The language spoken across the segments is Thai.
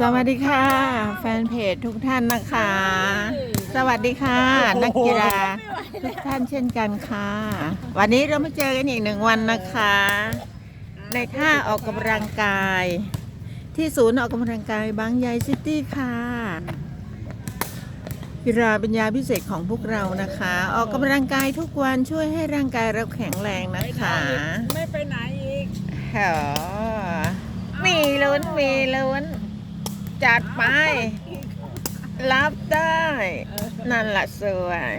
สวัสดีค่ะ แฟนเพจทุกท่านนะคะ สวัสดีค่ะ นักกีฬาทุกท่านเช่นกันค่ะ วันนี้เรามาเจอกันอีกหนึ่งวันนะคะ ในท่าออกกำลังกาย ที่ศูนย์ออกกำลังกายบางใหญ่ซิตี้ค่ะกีฬาปัญญาพิเศษของพวกเรานะคะ ออกกำลังกายทุกวันช่วยให้ร่างกายเราแข็งแรงนะคะ ไม่ไปไหนอีกโหมีลุ้นมีลุ้น จัดไป รับได้ นั่นแหละสวย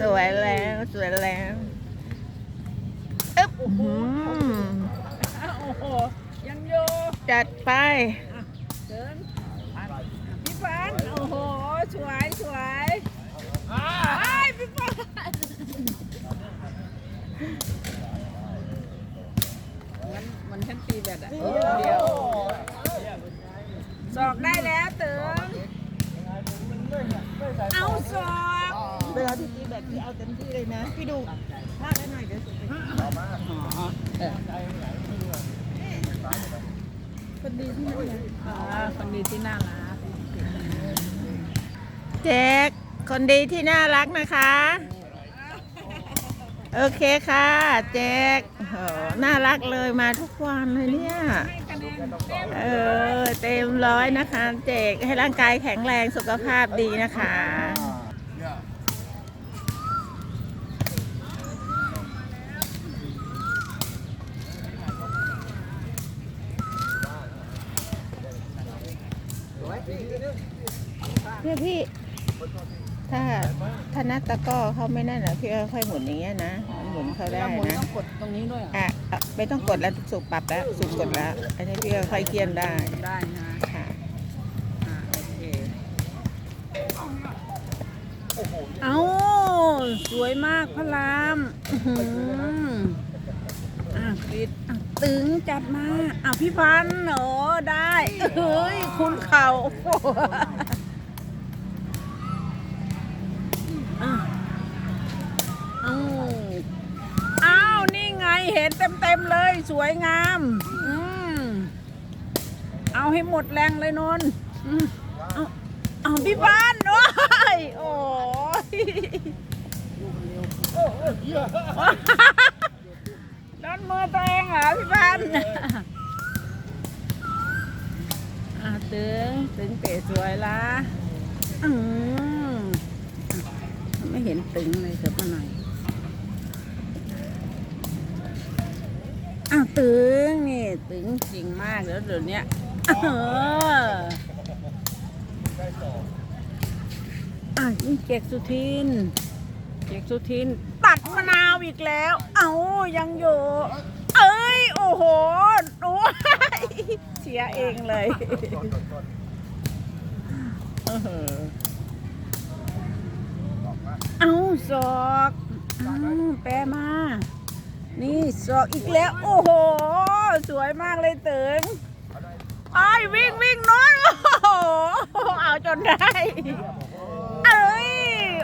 สวยแล้วสวยแล้วอึ๊บหืมโอ้โหยังโยจัดไปเดินพี่ฟันโอ้โห สวยสวยไอ้ยพี่ฟันมันมันฉันตีแบตอะเดียว สอกได้แล้วเติมเอาสอกเวลาที่ตีแบบที่เอาเต็มที่เลยนะพี่ดูพลาดได้หน่อยเดี๋ยวสุดคนดีที่นั่นนะอ่าคนดีที่น่ารักแจ็คคนดีที่น่ารักนะคะ โอเคค่ะ แจ็คโหน่ารักเลยมาทุกวันเลยเนี่ยให้คะแนน เออเต็มร้อยนะคะเจกให้ร่างกายแข็งแรงสุขภาพดีนะคะเนี่ยพี่ ถ้าถ้านักตะก้อเขาไม่นั่นนะพี่ค่อยหมุนอย่างเงี้ยนะ มุนเขาได้แล้วหมุนนะ ต้องกดตรงนี้ด้วยเหรออะอะไม่ต้องกดแล้วสุกปรับแล้วสุกกดแล้วอันนี้พี่ก็ค่อยเคี่ยนได้ได้นะค่ะอ่าโอเคเอาสวยมากพระรามอื้อหืออะกรีดอะตึงจัดมาอะพี่พันธุ์โอ้ได้เฮ้ยคุณเข่าโอ้โหอะเอาอ้าว นี่ไง เห็นเต็มๆเลย สวยงามอืมเอาให้หมดแรงเลยนนท์อืมเอาเอาพี่บ้านด้ยโอ้ยโดนมือตัวเองเหรอพี่บ้านอะตึงตึงเตะสวยละอืมไม่เห็นตึงเลยเถอะมาหน่อยอ้าว ตึงนี่ตึงจริงมากแล้วเดี๋ยวเนี้ยเอออะนี่เจกสุทิน เจกสุทิน ตัดมะนาวอีกแล้ว เอายังอยู่ เอ้ย โอ้โหโอ้ยเสียเองเลยเออเอาศอกเอาแปรมา นี่ศอกอีกแล้ว โอ้โห สวยมากเลยเติงไอ้วิ่งวิ่งโน้นโอ้โหเอาจนได้เอ้ย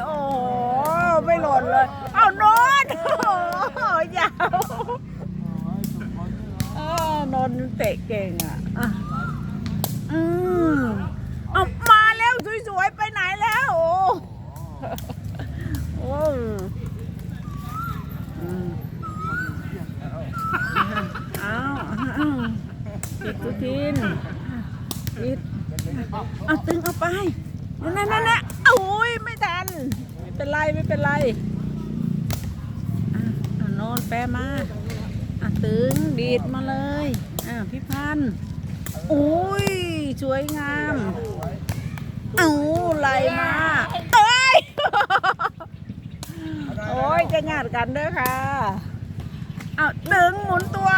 โอ้โหไม่หล่นเลย เอาโน้นโอ้โหยาวเออนนเตะเก่งอะอะอืมเอามาแล้วสวยๆไปไหนแล้ว โอ้โอ้มเอาเอา ปิดทุทินปิดเอาตึงเอาไปนั่นนั่นนั่นโอ้ยไม่ทันไม่เป็นไรไม่เป็นไรอะเอานอนแปะมาอะตึงดีดมาเลยอะพี่พันธ์โอ้ยสวยงามเอาไหลมาเอ้ยโอ้ยจะงาดกันเด้อค่ะเอาดึงหมุนตัว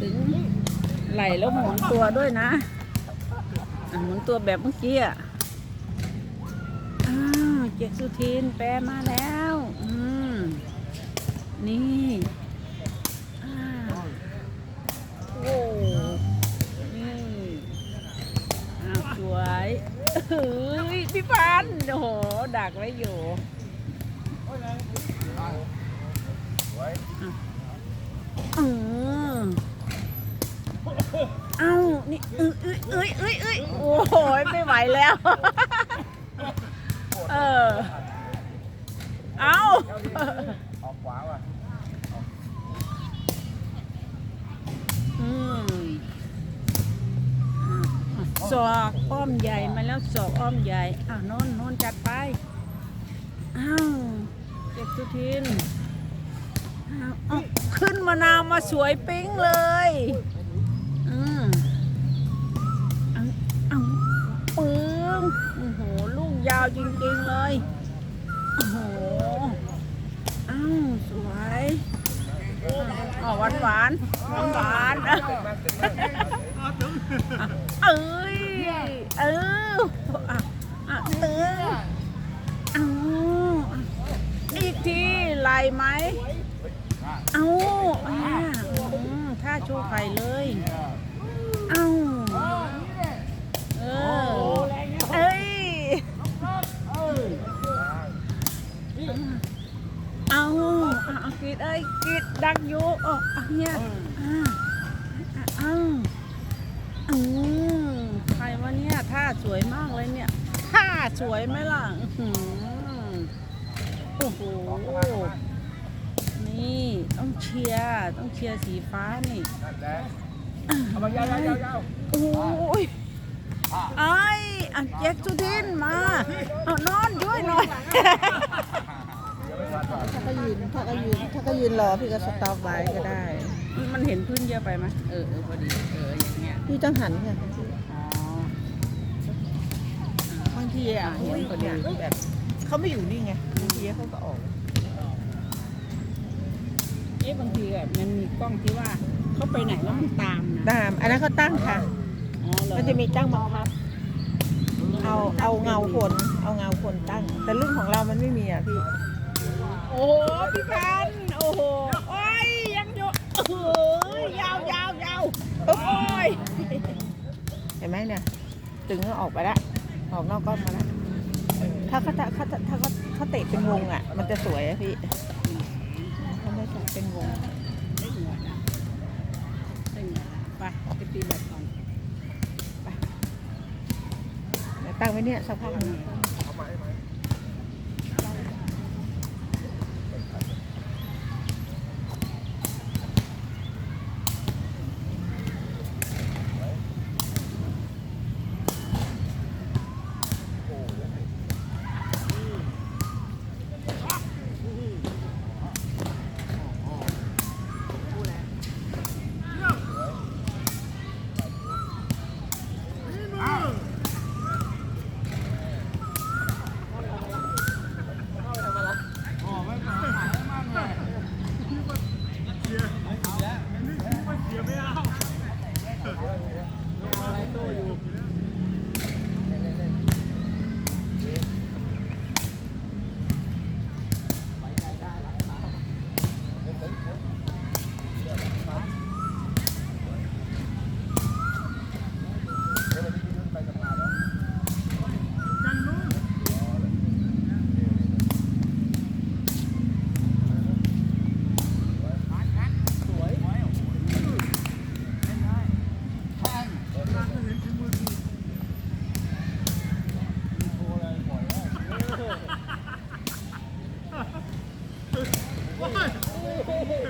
ถึง ไหลแล้วหมุนตัวด้วยนะหมุนตัวแบบเมื่อกี้อะอ้าวเจกสุทินแปรมาแล้ว อืมนี่อ้าวโอ้นี่อ้าวสวยเฮ้ยพี่พันโอ้โหดักไว้อยู่อืมเอ้า นี่ เอ้ยเอ้ยเอ้ยเอ้ยเอ้ยโอ้โหไม่ไหวแล้ว เออ เอ้าออกขวาว่ะอืมศอกอ้อมใหญ่มาแล้วศอกอ้อมใหญ่ อ้าวนนท์นนท์จัดไป อ้าว เด็กสุทิน อ้าวเอาขึ้นมานาวมาสวยปิ๊งเลย อืม ยาวจริงๆเลย โอ้โห อ้าว สวยอ๋อหวานหวานหวานหวานเอ้ย เอออะอะเตือนเออีกทีไหลไหมเอาอะอืมถ้าชว์ไข่เลย เอาเออ เอ้ย เอา เอาเอากรีดเอ้ยกรีดดักอยู่เออเอาเนี่ยอ่าเอาอืมใครวะเนี่ยท่าสวยมากเลยเนี่ยท่าสวยไหมล่ะอื้อหือโอ้โหนี่ต้องเชียร์ต้องเชียร์สีฟ้านี่ นั่นแหละเอามายาวยาวยาวยาวโอ้ยไอ้ยอะเจ๊กสุทินมา เอานอนด้วยหน่อย ถ้าก็ยืนถ้าก็ยืนถ้าก็ยืนรอพี่ก็สต็อปไว้ก็ได้ มันเห็นพื้นเยอะไปไหมเออเออพอดี เอออย่างเงี้ย พี่ต้องหันค่ะอ๋อบางทีอะเห็นคนเนี่ยแบบเขาไม่อยู่นี่ไงบางทีเขาก็ออก เอ๊ะบางทีแบบมันมีกล้องที่ว่าเขาไปไหนแล้วมันตามนะตาม อันนั้นเขาตั้งค่ะอ๋อเหรอมันจะมีตั้งมาพับ เอาเอาเงาคน เอาเงาคนตั้ง แต่รุ่นของเรามันไม่มีอะพี่ โอ้โหพี่พันธุ์โอ้โหโอ้ยยังอยู่โอ้โหยาวยาวยาวโอ้ยเห็นไหมเนี่ยตึงก็ออกไปละออกนอกก้อนมาละถ้าเขาถ้าเขาถ้าเขาเขาเตะเป็นวงอะ มันจะสวยอะพี่เขาไม่ใช่เป็นวงได้เหงื่อนะได้เหงื่อไปไปตีแบบก่อนเดี๋ยวตั้งไว้เนี่ยสักพักหนึง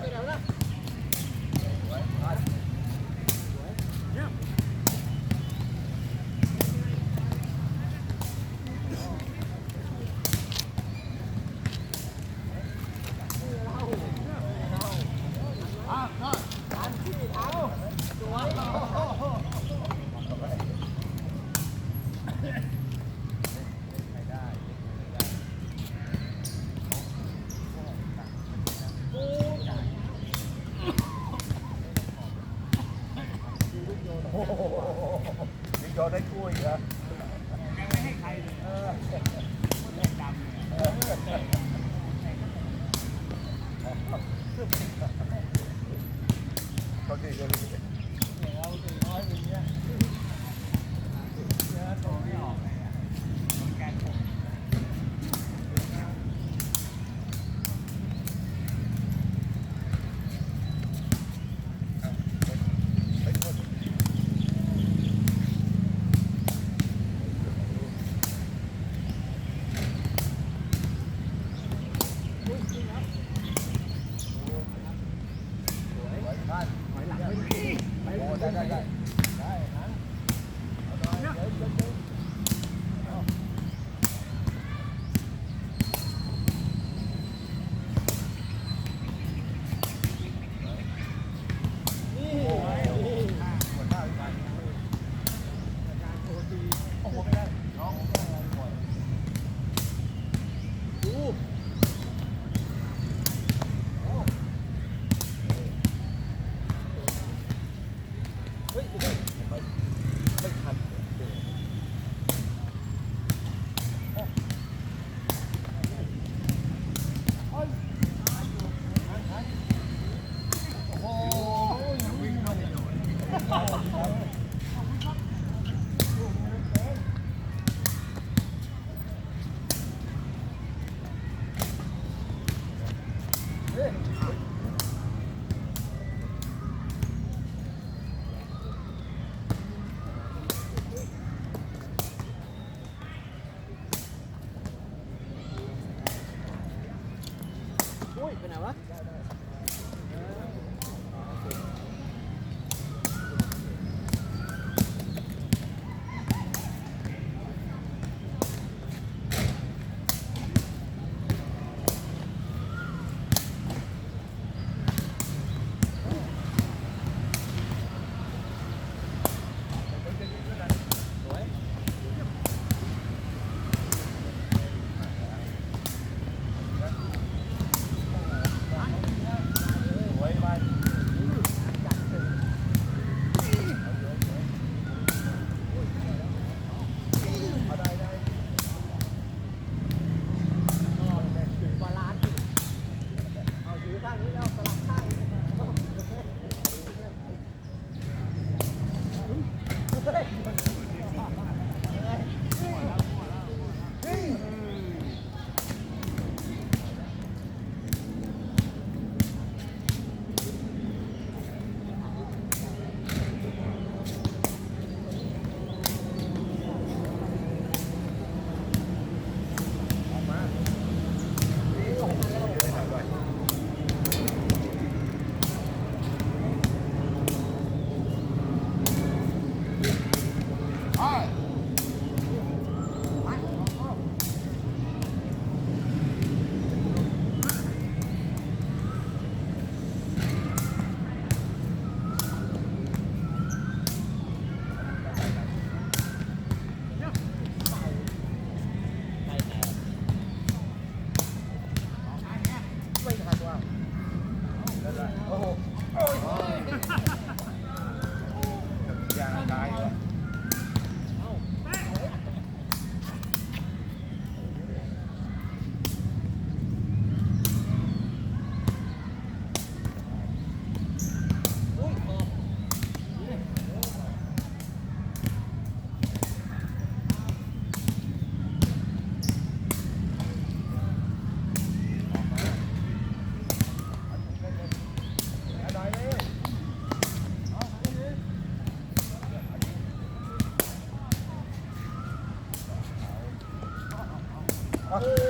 mira, mira. โหมีโยได้กู้อีกเหรอยังไม่ให้ใครเลยเออดำดีเขาดีโอ้ได้ได้ได้ได้นะเอาหน่อยเดี๋ยวเดี๋ยวเดี๋ยว เโ